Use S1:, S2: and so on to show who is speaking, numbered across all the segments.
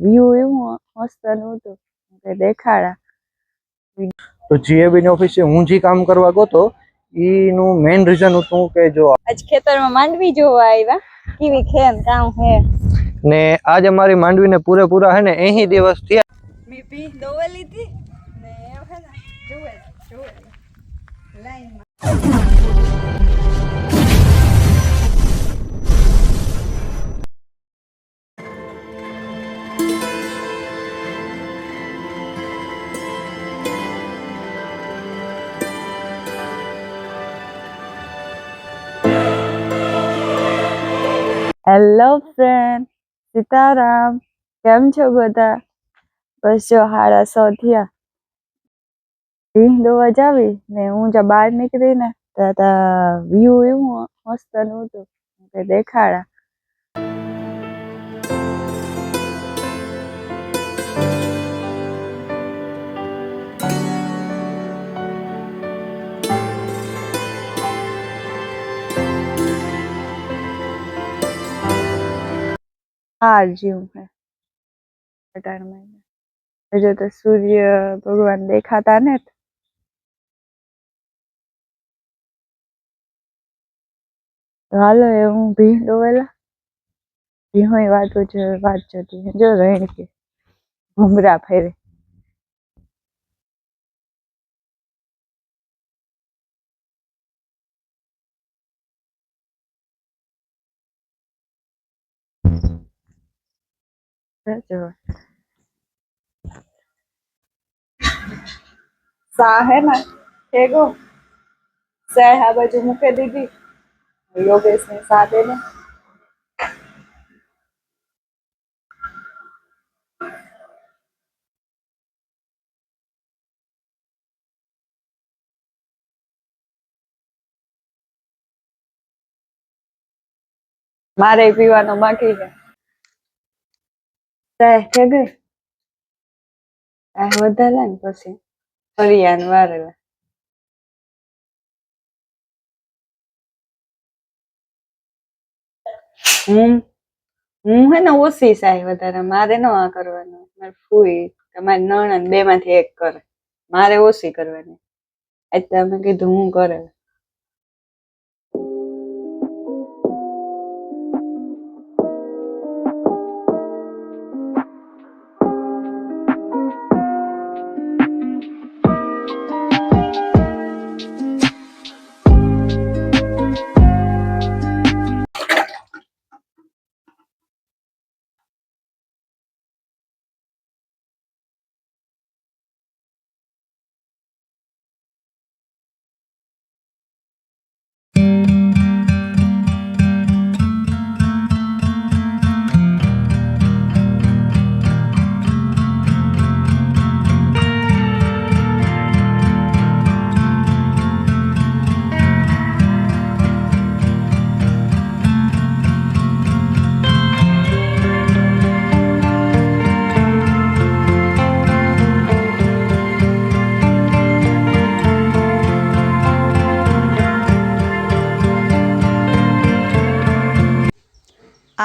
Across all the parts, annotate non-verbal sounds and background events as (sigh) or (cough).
S1: View એવું મસ્ત હતું. કે દેખાડા.
S2: તો જીએબી ની ઓફિસે હું જે કામ કરવા ગયો તો નું મેઇન રીઝન હતું કે જો
S1: આજ ખેતરમાં માંડવી જોવા આવ્યા. કેવી ખેન કામ હે.
S2: ને આજ અમારી માંડવીને પૂરેપૂરા હે ને એહી દિવસ થયા.
S1: મી પી દોવા લીધી ને એમ હે ને જોવે જોવે લાઈનમાં. હેલો ફ્રેન્ડ સીતારામ, કેમ છો બધા? બસ જો હારા સો થયા. ભીંગ દોવા જાવી ને હું જ્યાં બહાર નીકળી ને ત્યાં વ્યૂ એવું મસ્ત નહોતું કે દેખાડા. હાર હું. હે અટાણમાં હજુ તો સૂર્ય ભગવાન દેખાતા ને હાલો એ હું ભીં ડોવેલા ભીહોય વાતો છે વાત જતી જો રેણ કે ઘુમરા ફેરે. જો સા હે ને ઠેગો સહ આ બાજુ મૂકી દીધી. યોગેશ ને સા દે ને. મારે પીવાનો બાકી છે. સહ કે ગઈ આ વધારે ને પછી ફરિયાન વારેલા. હું હું હે ને ઓછી સાય વધારે. મારે ન આ કરવાનું. મારે ફૂઈ તમારી નણંદ બે માંથી એક કરે. મારે ઓછી કરવાની. એટલે તમે કીધું હું કરે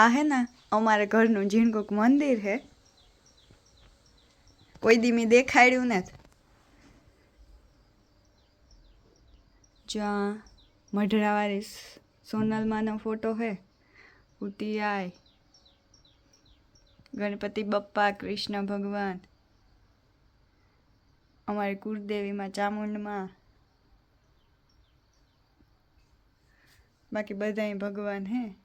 S1: આ હે ને, અમારે ઘરનું ઝીણકુક મંદિર હે. કોઈ દી મેં દેખાડ્યું નથી. જ્યાં મઢડાવાળી સોનલમાનો ફોટો હે ઉતિયાય ગણપતિ બપ્પા, કૃષ્ણ ભગવાન. અમારી કુળદેવીમાં, ચામુંડમાં. બાકી બધાય ભગવાન હે.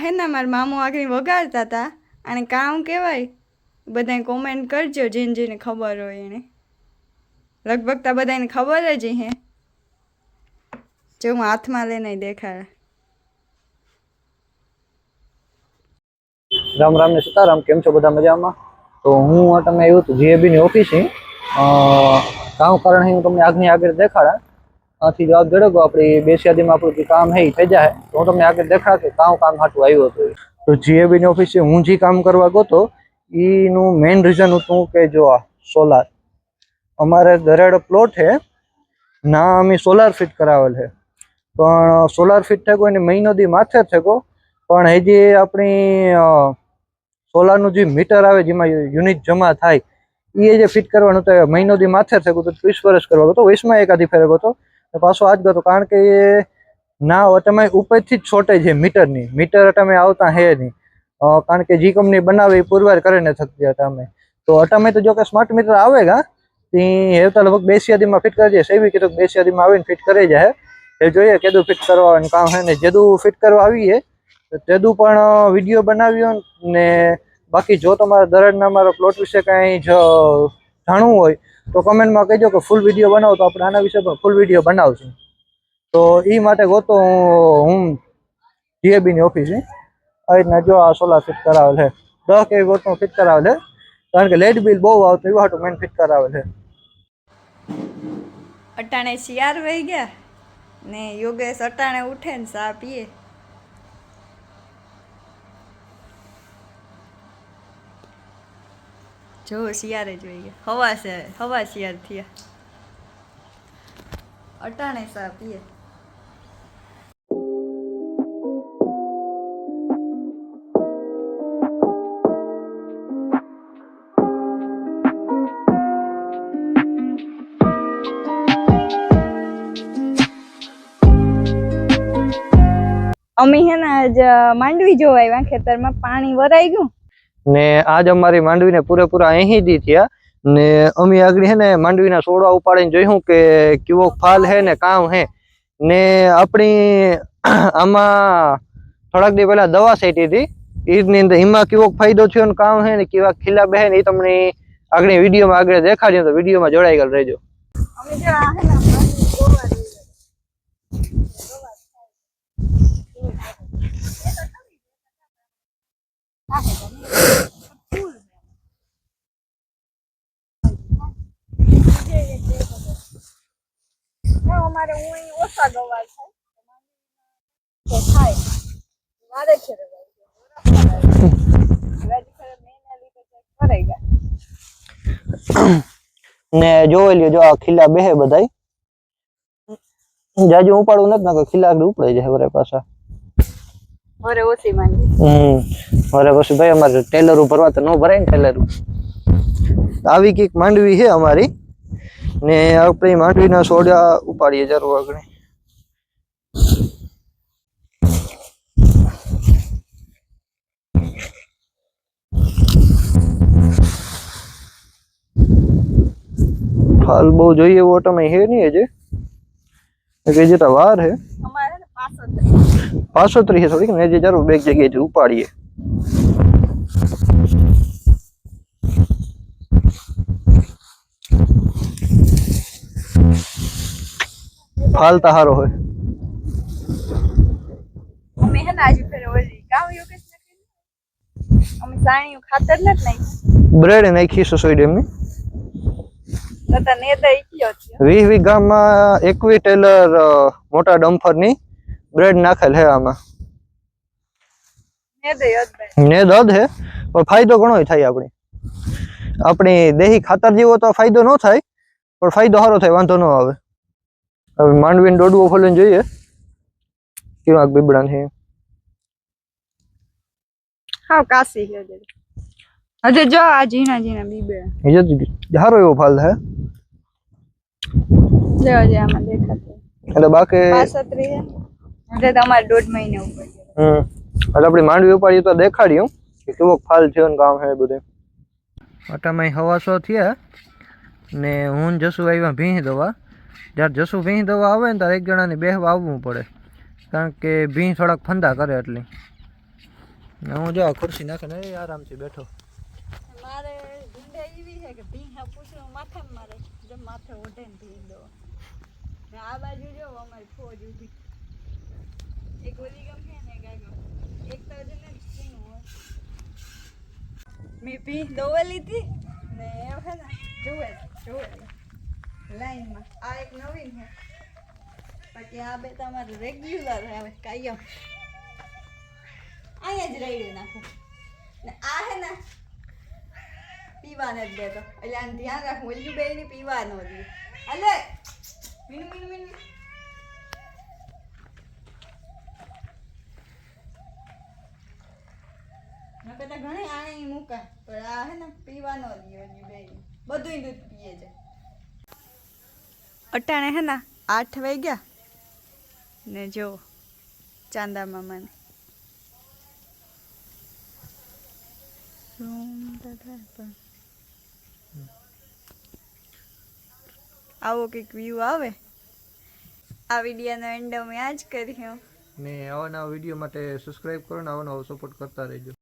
S1: હે ને મારા મામું આગળ વગાડતા હતા અને કામ કહેવાય બધાને કોમેન્ટ કરજો, જેને જેને ખબર હોય એને. લગભગ તો બધાને ખબર જ હે. જો હું હાથમાં લઈને દેખાડે.
S2: રામ રામ ને સીતારામ, કેમ છો બધા મજામાં? તો હું તમે એવું હતું જીએબી ની ઓફિસ કામ કારણ હું તમને આગની આગળ દેખાડા. આથી જવાબ જડગો આપણી બે યાદીમાં આપણું જે કામ હે થઈ જાય. તો હું તમને આગળ દેખાડ કે કામ કામ હાટું આવ્યું હતું. તો જીએબી ની ઓફિસે હું જે કામ કરવા ગયો એનું મેઇન રીઝન હતું કે જો સોલાર અમારે દરેડ પ્લોટ હે, ના અમે સોલાર ફિટ કરાવેલ છે પણ સોલાર ફિટ થયો એને મહિનો દી માથે થયો પણ હજી આપણી સોલારનું જે મીટર આવે જેમાં યુનિટ જમા થાય એ જે ફિટ કરવાનું તો મહિનો દી માથે થયું તો ત્રીસ વર્ષ કરવા તો વીસમાં એકાદી ફેર હતો તો પાછો આજ ગયો કારણ કે એ ના તમે ઉપરથી જ છોટે છે મીટરની. મીટર તમે આવતા હે નહીં. કારણ કે જે કંપની બનાવે એ પુરવાર કરીને થતી હતા અમે તો અટામે તો જો કે સ્માર્ટ મીટર આવે ગા, તે એ તો લગભગ બે યાદીમાં ફિટ કરી જાય સેવી કીધું બે યાદીમાં આવીને ફિટ કરી જાય. એ જોઈએ કેદું ફિટ કરવાનું કામ છે ને. જેદું ફિટ કરવા આવીએ તેદું પણ વીડિયો બનાવ્યો ને બાકી જો તમારા દરડના મારા પ્લોટ વિશે કાંઈ જાણવું હોય તો કમેન્ટમાં કહેજો કે ફૂલ વીડિયો બનાવો તો આપણે આના વિશે ફૂલ વીડિયો બનાવશું. તો એ માટે ગોતો હું જીએબીની ઓફિસ આવી રીતના જો આ સોલાર ફિટ કરાવેલ છે. દસ કે ગોતનું ફિટ કરાવેલ છે. કારણ કે લેટ બિલ બહુ આવતું એવું હાટું મેન ફિટ કરાવેલ છે.
S1: અટાણે શિયાર વહી ગયા ને યોગેશ અટાણે ઉઠે ને સા પીએ. જો, શિયાળે જોઈએ. ગયા હવા છે, હવા શિયાર થયા. અટાણે પીએ. અમે હે ને આજ માંડવી જોવા આવ્યા ખેતરમાં. પાણી વરાઈ ગયું.
S2: ને આજ અમારી માંડવીને પૂરેપૂરા અહીં દી થયા. ને અમે આગળ હે માંડવીના સોડા ઉપાડીને જોયું કે કેવો ફાલ હે ને કામ હે. ને આપણી (clears throat) આમાં થોડાક દી પહેલા દવા સેટી હતી. ઈદની અંદર એમાં કેવો ફાયદો થયો ને કામ હે ને કેવા ખીલા બેહે ને એ તમને આગળ વિડીયોમાં આગળ દેખાડ્યો તો વિડીયોમાં જોડાઈ ગયેલ રહેજો.
S1: અમે જો આ હે ને માંડવી જોવા જઈએ. ના, અમારે હું અહીં ઓછા ગવાર થાય તો થાય. મારે છે રે ભાઈ. રાજી ખરે મહિના લીધે કંઈક ભરાઈ ગયા
S2: ને જોઈ લ્યો જો આ ખીલા બેહે બધાય. જાજુ ઉપાડવું નથી ના ખીલા આગળ ઉપડાઈ જાય વરે પાછા.
S1: મારે ઓછી માંડી
S2: હમ અરે પછી ભાઈ અમારે ટેલર ભરવા તો ન ભરાય ને ટેલર આવી કંઈક માંડવી છે અમારી. ને આપણે માંડવીના સોડા ઉપાડીએ જરૂર આગળ. હાલ બહુ જોઈએ એવો તમે હે નહીં હજે. કે જે વાર હે.
S1: અમારે
S2: પાછોતરી છે થોડીક ને જે જરૂર બે જગ્યાએથી ઉપાડીએ. ફાલતા હારો હોય.
S1: અમે હે આજે ફેર ઓલી ગામ યોગેશ ને કીધું. અમે સાણિયું ખાતર નથી નાખ્યું.
S2: બ્રેડ નાખી સોસાયટી એમની
S1: તતા છે?
S2: વીસ વીઘામાં એકવી ટેલર મોટા ડમ્ફરની બ્રેડ નાખેલ હે આમાં. ને દદ હે પણ ફાયદો ઘણો થાય આપણે. આપણી દેહી ખાતર જેવો તો ફાયદો ન થાય પણ ફાયદો સારો થાય વાંધો ન આવે. હવે માંડવીને દોડવો ફોલીને જોઈએ. કેવા બીબડા છે
S1: હા કાસી છે હજે. હજે જો આ ઝીણા ઝીણા બીબે.
S2: એ જ સારો એવો ફાલ થાય
S1: જો હજે આમાં દેખાતો.
S2: એટલે બાકી
S1: પાસત્રી છે હજે તમારે દોઢ મહિને ઉપર
S2: હમ. એટલે આપણી માંડવી ઉપાડીએ તો દેખાડ્યું કે કેવો ફાલ થયો ને કામ છે બધે. અટામાં હવાસો થયા ને હું જશું જસુ આવ્યા ભીંહ દવા. જ્યારે જસુ ભીંહ દવા આવે ને ત્યારે એક જણાને બેહવા આવવું પડે. કારણ કે ભીંહ થોડાક ફંદા કરે એટલી. હું જો આ ખુરશી નાખે ને આરામથી બેઠો.
S1: મારે ભીંડા એવી છે કે ભીંડા પૂછડું માથામાં મારે, જેમ માથે ઓઢે ને ભીંડો ને આ બાજુ જો અમારી ફોજ ઊભી એક ઓલી ગમ છે ને, એક આગળ. એક તો હજુ ને ચીનું હોય. મેં ભીંડ દોવેલી હતી ને એ છે ને જોવે જોવે લાઈનમાં. આ એક નવીન છે. પછી આ બે તમારે રેગ્યુલર આવે કાયમ અહીંયા જ રેડી નાખું. ને આ હે ને, પીવાને જ દેતો એટલે આને ધ્યાન રાખવું. ઓલું બે પીવા ન દે અલે મીનુ મીનુ મીનુ. ઘણી આણી મૂકા. પણ આ હે ને, પીવા ન દે ઓલું બે બધું દૂધ પીએ છે. અટાણે હે ને? આઠ વાગ્યા? ને જો ચાંદા મામાને. આવો કંઈક વ્યૂ આવે? આ વિડીયોનો એન્ડ અમે આ જ કર્યો.
S2: ને આવા નવા વીડિયો માટે સબસ્ક્રાઇબ કરો ને આવા નવો સપોર્ટ કરતા રહેજો.